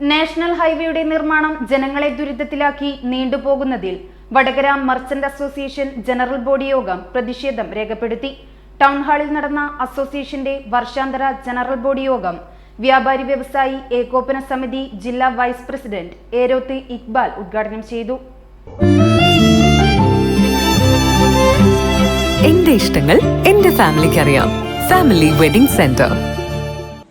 National ഹൈവേയുടെ നിർമ്മാണം ജനങ്ങളെ ദുരിതത്തിലാക്കി നീണ്ടുപോകുന്നതിൽ Vadakara merchant association general body യോഗം പ്രതിഷേധം രേഖപ്പെടുത്തി. ടൗൺ ഹാളിൽ നടന്ന അസോസിയേഷന്റെ വർഷാന്തര ജനറൽ ബോഡി യോഗം വ്യാപാരി വ്യവസായി ഏകോപന സമിതി ജില്ലാ വൈസ് പ്രസിഡന്റ് ഏരോത്ത് ഇക്ബാൽ ഉദ്ഘാടനം ചെയ്തു. എന്റെ ഇഷ്ടങ്ങൾ എന്റെ ഫാമിലിക്ക് അറിയാം. ഫാമിലി വെഡിംഗ് സെന്റർ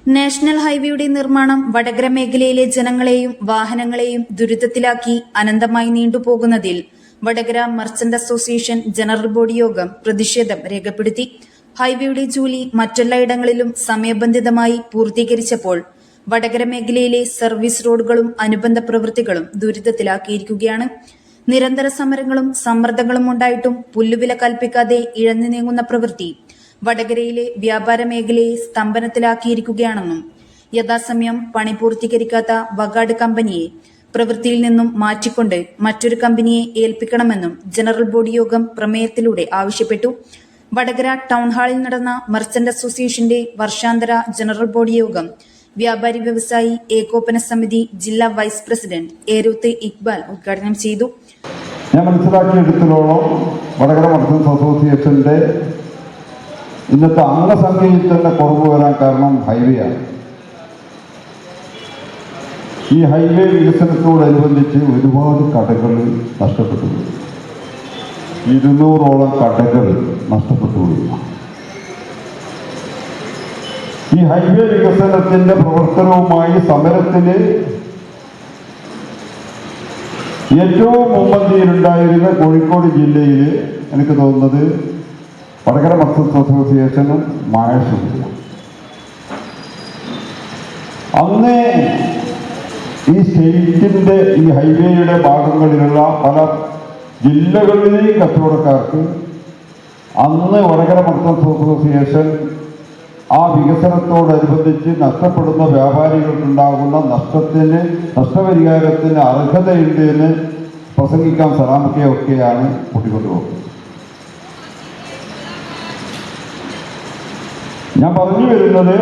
നാഷണൽ ഹൈവേയുടെ നിർമ്മാണം വടകര മേഖലയിലെ ജനങ്ങളെയും വാഹനങ്ങളെയും ദുരിതത്തിലാക്കി അനന്തമായി നീണ്ടുപോകുന്നതിൽ Vadakara merchant association general body യോഗം പ്രതിഷേധം രേഖപ്പെടുത്തി. ഹൈവേയുടെ ജോലി മറ്റെല്ലായിടങ്ങളിലും സമയബന്ധിതമായി പൂർത്തീകരിച്ചപ്പോൾ വടകര മേഖലയിലെ സർവീസ് റോഡുകളും അനുബന്ധ പ്രവൃത്തികളും ദുരിതത്തിലാക്കിയിരിക്കുകയാണ്. നിരന്തര സമരങ്ങളും സമ്മർദ്ദങ്ങളും ഉണ്ടായിട്ടും പുല്ലുവില കൽപ്പിക്കാതെ ഇഴഞ്ഞു നീങ്ങുന്ന പ്രവൃത്തി വടകരയിലെ വ്യാപാര മേഖലയെ സ്തംഭനത്തിലാക്കിയിരിക്കുകയാണെന്നും യഥാസമയം പണി പൂർത്തീകരിക്കാത്ത വഗാഡ് കമ്പനിയെ പ്രവൃത്തിയിൽ നിന്നും മാറ്റിക്കൊണ്ട് മറ്റൊരു കമ്പനിയെ ഏൽപ്പിക്കണമെന്നും ജനറൽ ബോഡി യോഗം പ്രമേയത്തിലൂടെ ആവശ്യപ്പെട്ടു. വടകര ടൗൺ ഹാളിൽ നടന്ന മർച്ചന്റ് അസോസിയേഷന്റെ വർഷാന്തര ജനറൽ ബോഡി യോഗം വ്യാപാരി വ്യവസായി ഏകോപന സമിതി ജില്ലാ വൈസ് പ്രസിഡന്റ് ഏരൂത്ത് ഇക്ബാൽ ഉദ്ഘാടനം ചെയ്തു. ഞാൻ മനസ്സിലാക്കിയെടുത്തോളം വടകര മർച്ചന്റ് അസോസിയേഷന്റെ ഇന്നത്തെ അംഗസംഖ്യയിൽ തന്നെ കുറവ് വരാൻ കാരണം ഹൈവേ ആണ് ഈ ഹൈവേ വികസനത്തോടനുബന്ധിച്ച് ഒരുപാട് കടകൾ നഷ്ടപ്പെട്ടു. ഇരുന്നൂറോളം കടകൾ നഷ്ടപ്പെട്ടു ഈ ഹൈവേ വികസനത്തിന്റെ പ്രവർത്തനവുമായി സമരത്തിന് ഏറ്റവും മുമ്പന്തിയിലുണ്ടായിരുന്ന കോഴിക്കോട് ജില്ലയിൽ എനിക്ക് തോന്നുന്നത് വടകര മർച്ചൻസ് അസോസിയേഷനും മഹേഷും അന്ന് ഈ സ്റ്റേറ്റിന്റെ ഈ ഹൈവേയുടെ ഭാഗങ്ങളിലുള്ള പല ജില്ലകളിലെയും കച്ചവടക്കാർക്ക് അന്ന് വടകര മർച്ചൻസ് അസോസിയേഷൻ ആ വികസനത്തോടനുബന്ധിച്ച് നഷ്ടപ്പെടുന്ന വ്യാപാരികൾക്കുണ്ടാകുന്ന നഷ്ടത്തിന് നഷ്ടപരിഹാരത്തിന് അർഹതയുണ്ട് എന്ന് പ്രസംഗിക്കാൻ സലാമൊക്കെയൊക്കെയാണ് കൂട്ടിക്കൊണ്ടുപോകുന്നത്. ഞാൻ പറഞ്ഞു വരുന്നത്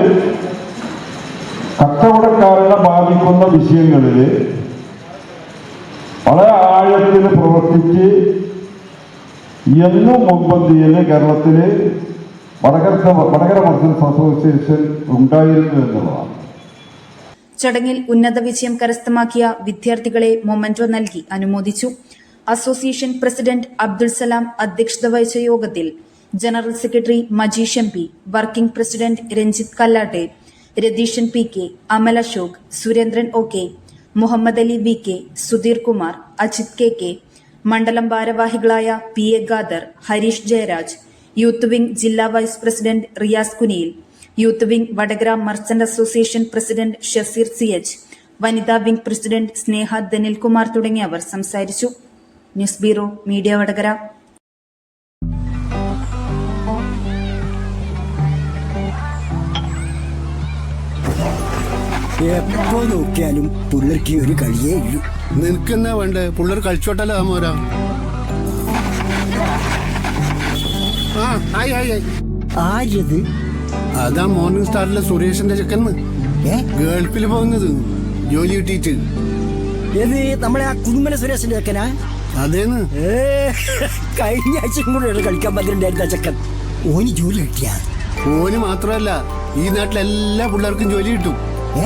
കച്ചവടക്കാരനെ ബാധിക്കുന്ന വിഷയങ്ങളിൽ വളരെ ആഴത്തിൽ പ്രവർത്തിച്ച് എന്നും മുൻപന്തിയിൽ കേരളത്തിൽ വടകര വടകര മർച്ചൻസ് അസോസിയേഷൻ ഉണ്ടായിരുന്നു എന്നുള്ളതാണ്. ചടങ്ങിൽ ഉന്നത വിജയം കരസ്ഥമാക്കിയ വിദ്യാർത്ഥികളെ മൊമെന്റോ നൽകി അനുമോദിച്ചു. അസോസിയേഷൻ പ്രസിഡന്റ് അബ്ദുൾ സലാം അധ്യക്ഷത വഹിച്ച യോഗത്തിൽ general secretary Majeesh M P working president Ranjith Kallatte Ratheeshan P K Amal Ashok Surendran O K Muhammad Ali V K Sudheer Kumar Ajith K K മണ്ഡലം ഭാരവാഹികളായ P A Gadar Hareesh Jayaraj youth wing ജില്ലാ vice president Riyas Kuniyil youth wing Vadakara merchant association president Shaseer C H വനിതാ wing president Sneha Danilkumar തുടങ്ങിയവർ സംസാരിച്ചു. News bureau media Vadakara. എപ്പോ നോക്കിയാലും പുള്ളർക്ക് ഒരു കളിയേ ഇല്ല. നിനക്കെന്നാ വേണ്ടേ? പുള്ളർ കളിച്ചോട്ടല്ലോ താമോരാ ആ ആര്യത് അതാ മോർണിംഗ് സ്റ്റാറിലെ സുരേഷിന്റെ ചെക്കന്ന് ഏ? ഗൾഫിൽ പോകുന്നത്. ജോലി കിട്ടിയിട്ട്. ഏത് നമ്മളെ ആ കുടുംബന സുരേഷിന്റെ ചെക്കനാ? അതേന്ന്. ഏ കഴിഞ്ഞ ആഴ്ചയും കൂടെ കളിക്കാൻ പറ്റുന്നുണ്ടായിരുന്ന ചെക്കൻ. ഓന് ജോലി കിട്ടിയ? ഓന് മാത്രമല്ല ഈ നാട്ടിലെല്ലാ പിള്ളേർക്കും ജോലി കിട്ടും. ഏ?